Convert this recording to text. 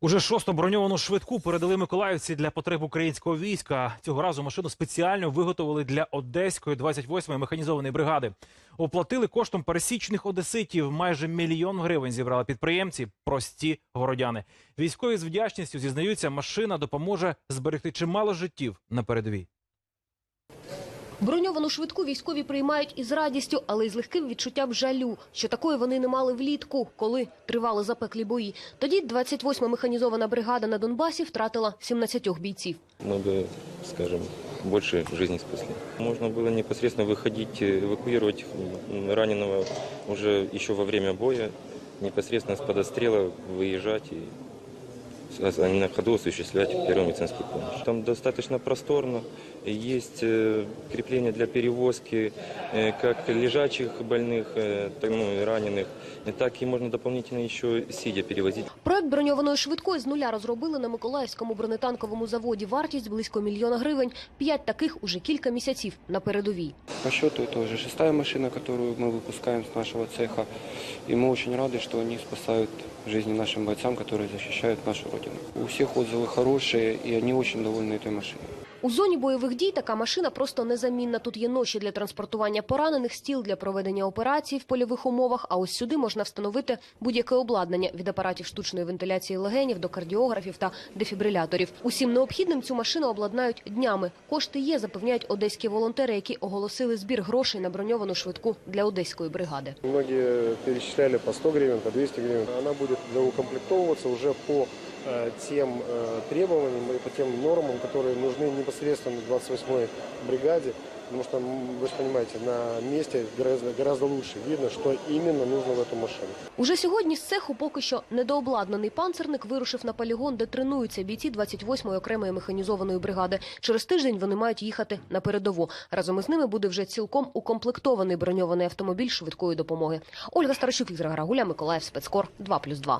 Уже шосту броньовану швидку передали миколаївці для потреб українського війська. Цього разу машину спеціально виготовили для одеської 28-ї механізованої бригади. Оплатили коштом пересічних одеситів. Майже мільйон гривень зібрали підприємці, прості городяни. Військові з вдячністю зізнаються, машина допоможе зберегти чимало життів на передовій. Броньовану швидку військові приймають із радістю, але й з легким відчуттям жалю, що такої вони не мали влітку, коли тривали запеклі бої. Тоді 28-ма механізована бригада на Донбасі втратила 17 бійців. мы бы, скажем, больше жизни спасли. Можно было непосредственно выходить, э, эвакуировать м, раненого уже еще во время боя, непосредственно с подострела выезжать и с- а не на ходу осуществлять первую медицинскую помощь. Там достаточно просторно, есть э, крепления для перевозки э, как лежачих больных, э, так, ну, и раненых, и так и можно дополнительно еще сидя перевозить. Проект броньованої швидкої з нуля розробили на Миколаївському бронетанковому заводі. Вартість близько мільйона гривень. П'ять таких уже кілька місяців на передовій. По счету это уже шестая машина, которую мы выпускаем с нашего цеха. И мы очень рады, что они спасают жизни нашим бойцам, которые защищают нашу Родину. У всех отзывы хорошие, и они очень довольны этой машиной. У зоні бойових дій така машина просто незамінна. Тут є ноші для транспортування поранених, стіл для проведення операцій в польових умовах. А ось сюди можна встановити будь-яке обладнання від апаратів штучної вентиляції легенів до кардіографів та дефібриляторів. Усім необхідним цю машину обладнають днями. Кошти є, запевняють одеські волонтери, які оголосили збір грошей на броньовану швидку для одеської бригади. Многие перечисляли по 100 гривен, по 200 гривен. Она будет доукомплектовываться уже по э, тем э, требованиям и по тем нормам, которые нужны непосредственно 28-й бригаде. Потому что, вы же понимаете, на месте гораздо, гораздо лучше видно, что именно нужно в эту машину. Уже сьогодні з цеху поки що недообладнаний панцерник вирушив на полігон, де тренуються бійці 28-ї окремої механізованої бригади. Через тиждень вони мають їхати на передову. Разом із ними буде вже цілком укомплектований броньований автомобіль швидкої допомоги. Ольга Старощук, Віктор Грагуля, Миколаїв, спецкор 2+,2.